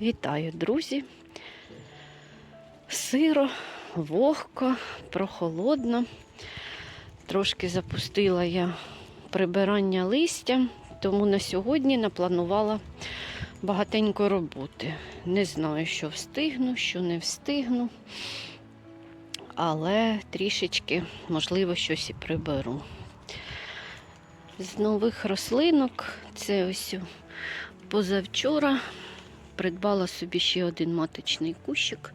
Вітаю, друзі. Сиро, вогко, прохолодно. Трошки запустила я прибирання листя, тому на сьогодні напланувала багатенько роботи. Не знаю, що встигну, що не встигну, але трішечки, можливо, щось і приберу. З нових рослинок це ось позавчора придбала собі ще один маточний кущик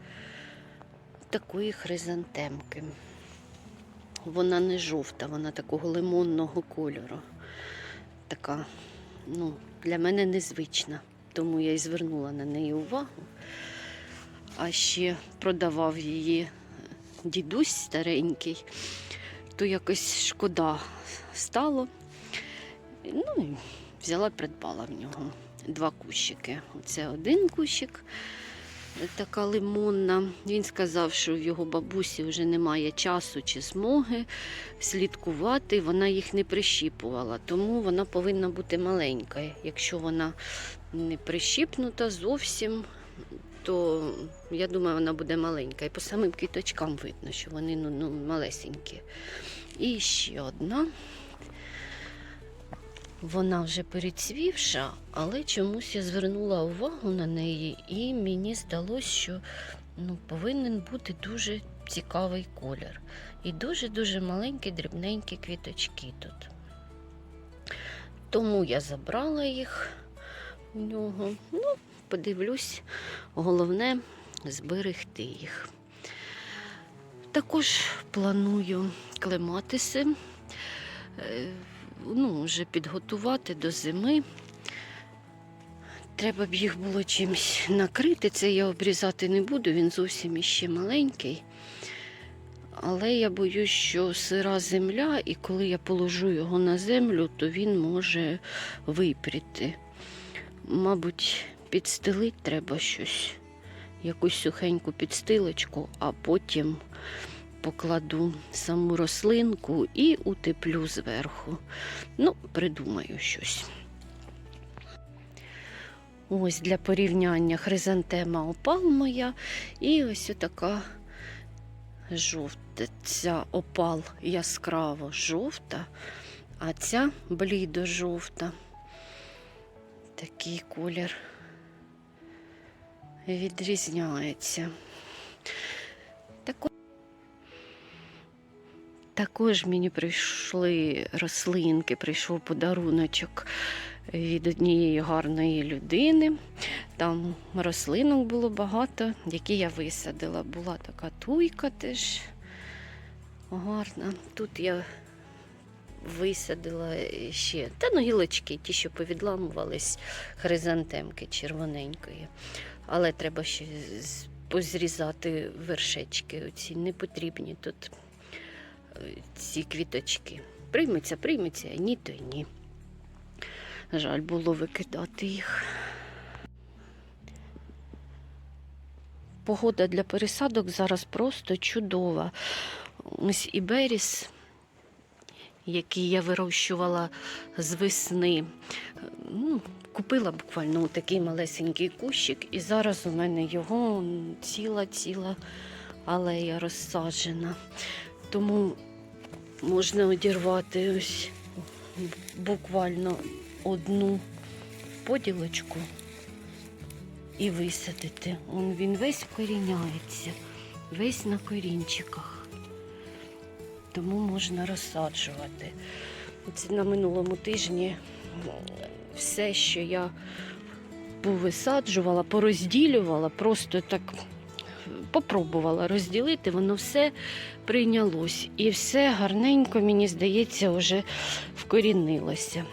такої хризантемки. Вона не жовта, вона такого лимонного кольору. Така, ну, для мене незвична, тому я і звернула на неї увагу. А ще продавав її дідусь старенький, то якось шкода стало. Ну, взяла, придбала в нього два кущики. Оце один кущик, така лимонна. Він сказав, що в його бабусі вже немає часу чи змоги слідкувати. Вона їх не прищіпувала, тому вона повинна бути маленька. Якщо вона не прищіпнута зовсім, то я думаю, вона буде маленька. І по самим квіточкам видно, що вони ну, ну, малесенькі. І ще одна. Вона вже перецвівша, але чомусь я звернула увагу на неї, і мені здалося, що ну, повинен бути дуже цікавий колір. І дуже-дуже маленькі, дрібненькі квіточки тут. Тому я забрала їх у нього. Ну, подивлюсь, головне зберегти їх. Також планую клематиси. Ну, вже підготувати до зими. Треба б їх було чимось накрити. Це я обрізати не буду, він зовсім іще маленький. Але я боюсь, що сира земля, і коли я положу його на землю, то він може випріти. Мабуть, підстелити треба щось, якусь сухеньку підстилочку, а потім покладу саму рослинку і утеплю зверху. Ну, придумаю щось. Ось для порівняння хризантема опал моя. І ось така жовта. Ця опал яскраво жовта, а ця блідо жовта. Такий колір відрізняється. Тако- Також мені прийшли рослинки, прийшов подаруночок від однієї гарної людини. Там рослинок було багато, які я висадила. Була така туйка теж гарна. Тут я висадила ще та ну, гілочки, ті, що повідламувались, хризантемки червоненької. Але треба ще позрізати вершечки. Оці непотрібні тут ці квіточки. Прийметься, прийметься, а ні, то й ні. Жаль було викидати їх. Погода для пересадок зараз просто чудова. Ось і беріс, який я вирощувала з весни. Ну, купила буквально такий малесенький кущик, і зараз у мене його ціла-ціла алея розсаджена. Тому можна одірвати ось буквально одну поділочку і висадити. Он він весь вкоріняється, весь на корінчиках. Тому можна розсаджувати. Це на минулому тижні все, що я повисаджувала, порозділювала, просто так попробувала розділити, воно все прийнялось. І все гарненько, мені здається, вже вкорінилося.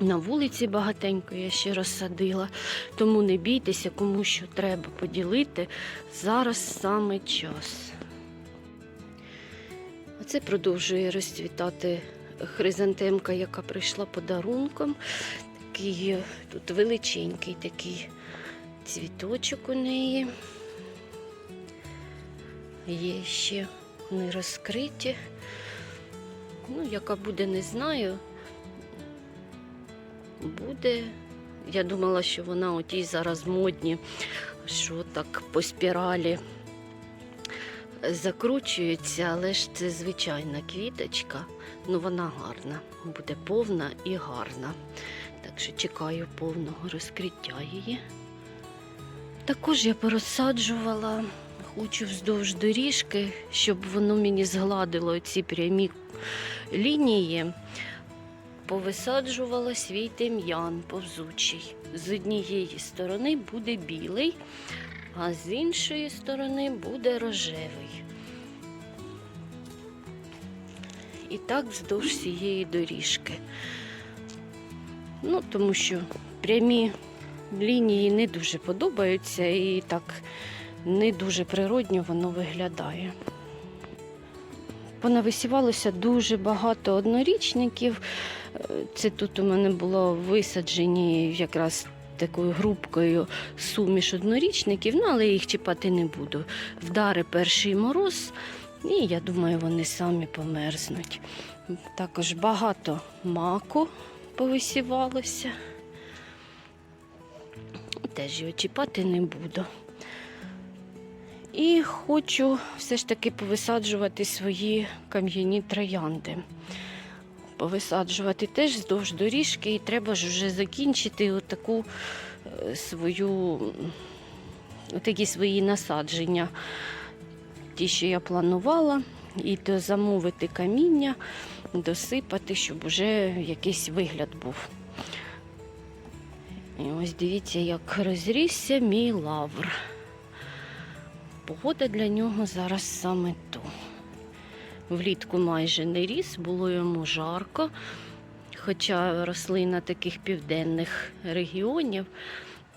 На вулиці багатенько я ще розсадила, тому не бійтеся, кому що треба поділити. Зараз саме час. Оце продовжує розцвітати хризантемка, яка прийшла подарунком. Такий тут величенький такий цвіточок у неї. Є ще не розкриті. Ну, яка буде, не знаю. Буде Я думала, що вона отій зараз модні, що так по спіралі закручується, але ж це звичайна квіточка. Ну вона гарна, буде повна і гарна. Так що чекаю повного розкриття її. Також я порозсаджувала, хочу вздовж доріжки, щоб воно мені згладило ці прямі лінії. Повисаджувала свій тим'ян повзучий. З однієї сторони буде білий, а з іншої сторони буде рожевий. І так вздовж всієї доріжки. Ну, тому що прямі лінії не дуже подобаються і так не дуже природньо воно виглядає. Понависівалося дуже багато однорічників. Е, Це тут у мене було висаджені якраз такою групкою суміш однорічників, ну але їх чіпати не буду. Вдари перший мороз, і я думаю, вони самі померзнуть. Також багато маку повисівалося. Теж його чіпати не буду. І хочу все ж таки повисаджувати свої кам'яні троянди. Повисаджувати теж вздовж доріжки, і треба ж вже закінчити отаку е, свою, такі свої насадження. Ті, що я планувала, і то замовити каміння, досипати, щоб вже якийсь вигляд був. І ось дивіться, як розрісся мій лавр. Погода для нього зараз саме то. Влітку майже не ріс, було йому жарко, хоча рослина таких південних регіонів,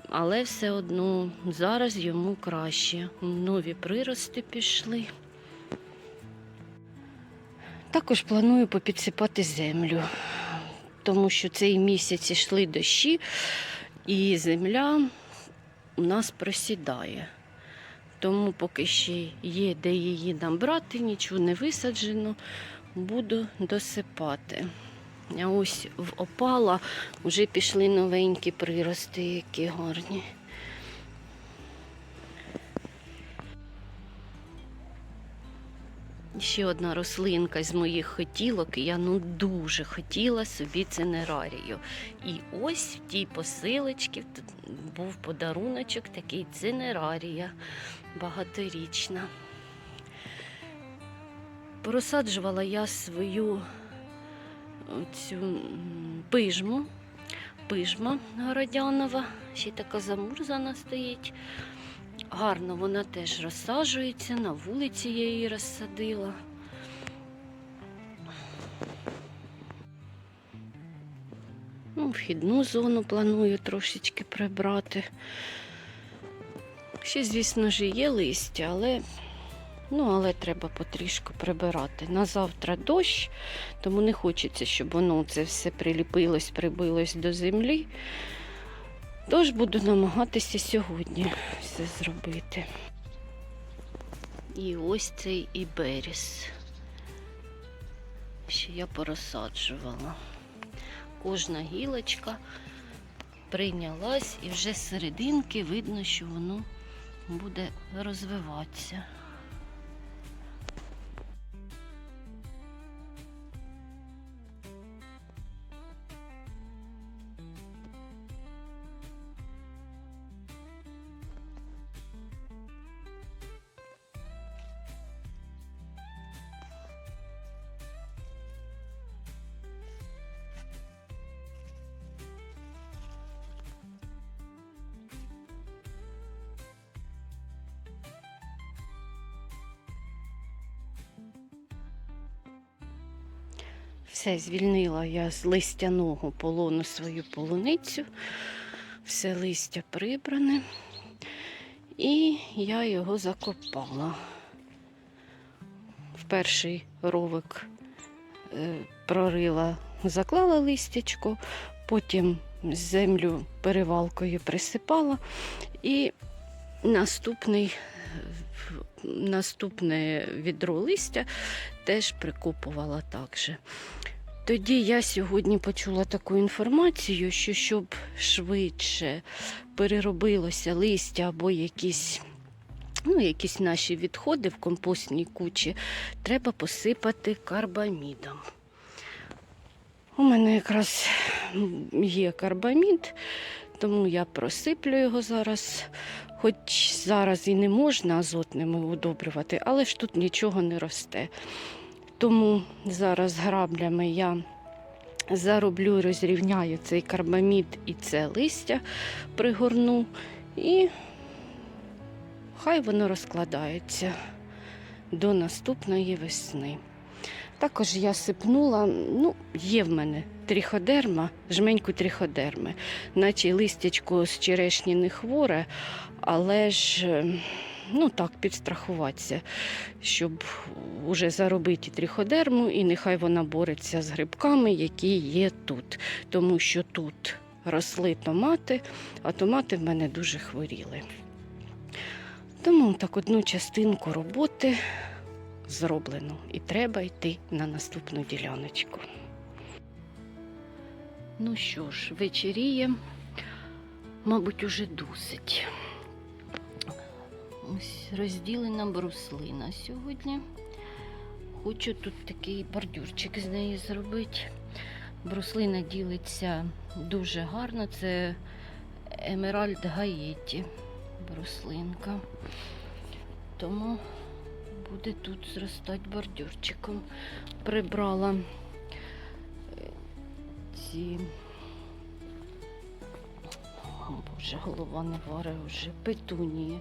але все одно зараз йому краще. Нові прирости пішли. Також планую попідсипати землю, тому що цей місяць йшли дощі, і земля у нас просідає. Тому поки ще є де її набрати, нічого не висаджено, буду досипати. А ось в опала вже пішли новенькі прирости, які гарні. Ще одна рослинка з моїх хотілок. Я ну дуже хотіла собі цинерарію. І ось в тій посилочці був подаруночок такий цинерарія багаторічна. Порозсаджувала я свою цю м, пижму, пижма городянова, ще така замурзана стоїть. Гарно вона теж розсаджується, на вулиці я її розсадила. Ну, вхідну зону планую трошечки прибрати. Ще, звісно ж, є листя, але, ну, але треба потрішку прибирати. На завтра дощ, тому не хочеться, щоб воно це все приліпилось, прибилось до землі. Тож буду намагатися сьогодні все зробити. І ось цей іберіс. Ще я порозсаджувала. Кожна гілочка прийнялась і вже з серединки видно, що воно буде розвиватися. Все звільнила я з листяного полону свою полуницю. Все листя прибране. І я його закопала. В перший ровик е, прорила, заклала листячко, потім землю перевалкою присипала і наступний, наступне відро листя теж прикопувала так же. Тоді я сьогодні почула таку інформацію, що щоб швидше переробилося листя або якісь, ну, якісь наші відходи в компостній кучі, треба посипати карбамідом. У мене якраз є карбамід, тому я просиплю його зараз. Хоч зараз і не можна азотними удобрювати, але ж тут нічого не росте. Тому зараз граблями я зароблю, розрівняю цей карбамід і це листя пригорну, і хай воно розкладається до наступної весни. Також я сипнула, ну, є в мене тріходерма, жменьку тріходерми, наче листячко з черешні не хворе, але ж е, ну так, підстрахуватися, щоб уже заробити тріходерму, і нехай вона бореться з грибками, які є тут. Тому що тут росли томати, а томати в мене дуже хворіли. Тому так одну частинку роботи зроблено і треба йти на наступну діляночку. Ну що ж, вечеріє, мабуть, уже досить. Ось розділена бруслина сьогодні. Хочу тут такий бордюрчик з неї зробити. Бруслина ділиться дуже гарно. Це Емеральд Гаєті бруслинка. Тому буде тут зростати бордюрчиком. Прибрала ці. Боже, голова не варе вже петунії.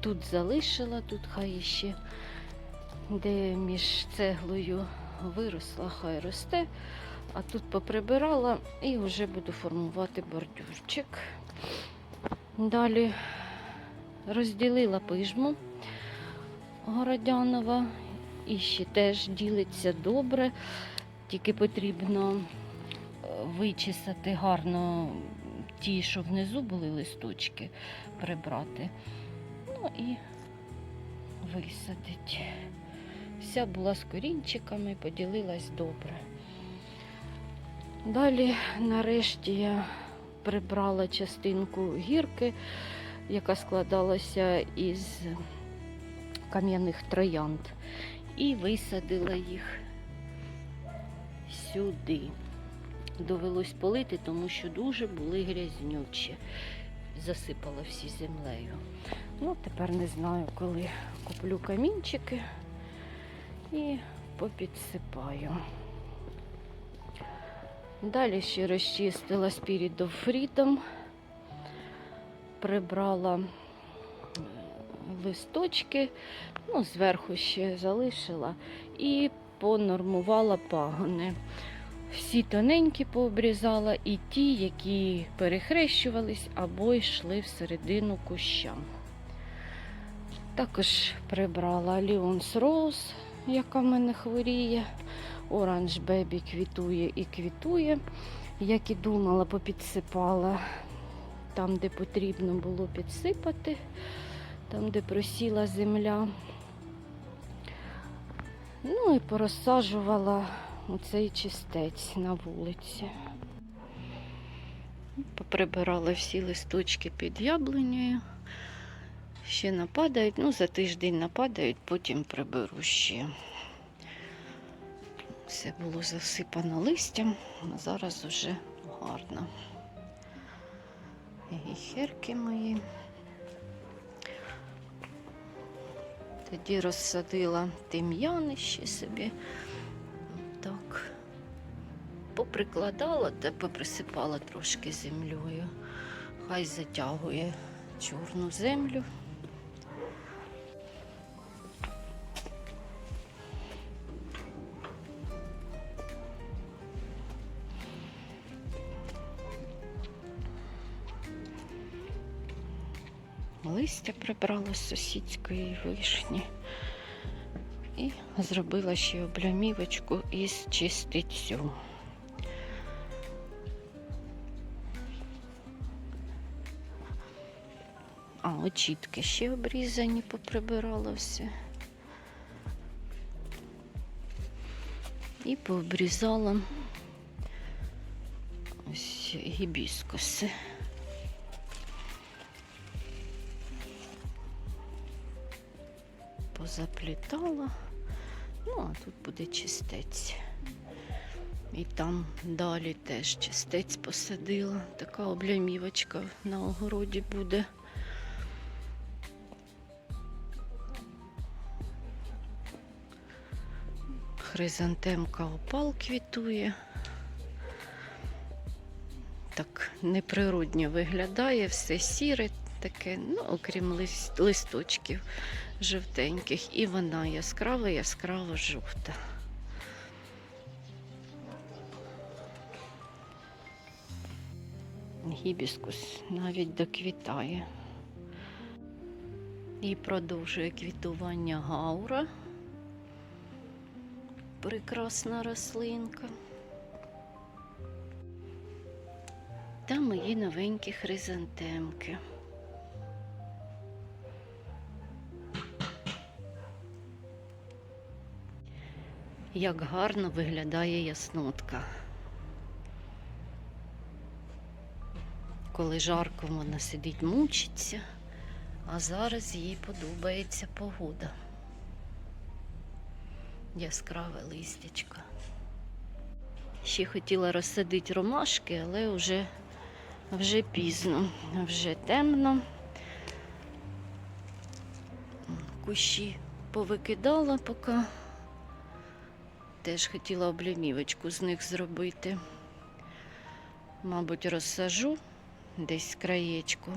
Тут залишила, тут хай ще де між цеглою виросла, хай росте. А тут поприбирала і вже буду формувати бордюрчик. Далі розділила пижму Городянова і ще теж ділиться добре, тільки потрібно е, вичесати гарно ті, що внизу були листочки, прибрати. Ну і висадить. Вся була з корінчиками, поділилась добре. Далі, нарешті, я прибрала частинку гірки, яка складалася із кам'яних троянд, і висадила їх сюди. Довелось полити, тому що дуже були грязнючі. Засипала всі землею. Ну, тепер не знаю, коли куплю камінчики і попідсипаю. Далі ще розчистила Freedom, прибрала е, листочки, ну, зверху ще залишила і понормувала пагони. Всі тоненькі пообрізала і ті, які перехрещувались або йшли всередину куща. Також прибрала Ліонс Роуз, яка в мене хворіє. Оранж Бебі квітує і квітує. Як і думала, попідсипала там, де потрібно було підсипати, там, де просіла земля. Ну і порозсаджувала оцей чистець на вулиці. Поприбирала всі листочки під яблунею. Ще нападають, ну за тиждень нападають, потім приберу ще. Все було засипано листям, а зараз вже гарно. І херки мої. Тоді розсадила тим'яни ще собі. Поприкладала та поприсипала трошки землею. Хай затягує чорну землю. Листя прибрала з сусідської вишні і зробила ще облямівочку із чистицю. Очітки ще обрізані, поприбирала все. І пообрізала гібіскуси. Позаплітала. Ну, а тут буде чистець. І там далі теж чистець посадила. Така облямівочка на огороді буде. Хризантемка опал квітує. Так неприродньо виглядає, все сіре таке, ну, окрім лист, листочків жовтеньких. І вона яскрава, яскраво жовта. Гібіскус навіть доквітає. І продовжує квітування гаура. Прекрасна рослинка. Та мої новенькі хризантемки. Як гарно виглядає яснотка. Коли жарко вона сидить, мучиться, а зараз їй подобається погода. Яскраве листячко. Ще хотіла розсадити ромашки, але вже, вже пізно, вже темно. Кущі повикидала поки. Теж хотіла облямівочку з них зробити. Мабуть, розсажу десь краєчку.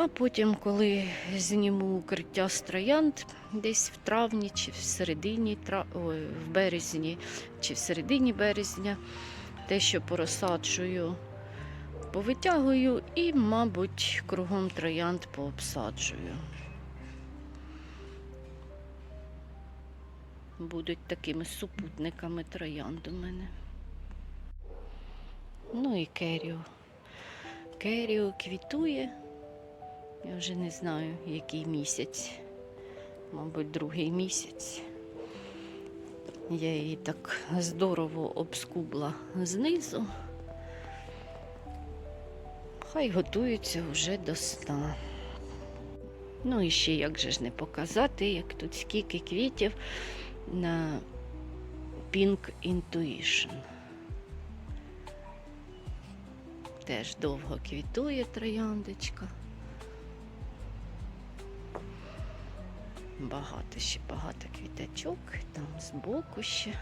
А потім, коли зніму укриття з троянд, десь в травні чи в середині. Ой, в березні чи в середині березня, те, що порозсаджую, повитягую і, мабуть, кругом троянд пообсаджую. Будуть такими супутниками троянд у мене. Ну і керіо. Керіо квітує. Я вже не знаю, який місяць. Мабуть, другий місяць. Я її так здорово обскубла знизу. Хай готується вже до сна. Ну і ще як же ж не показати, як тут скільки квітів на Pink Intuition. Теж довго квітує трояндочка. Багато ще багато квіточок, там збоку ще.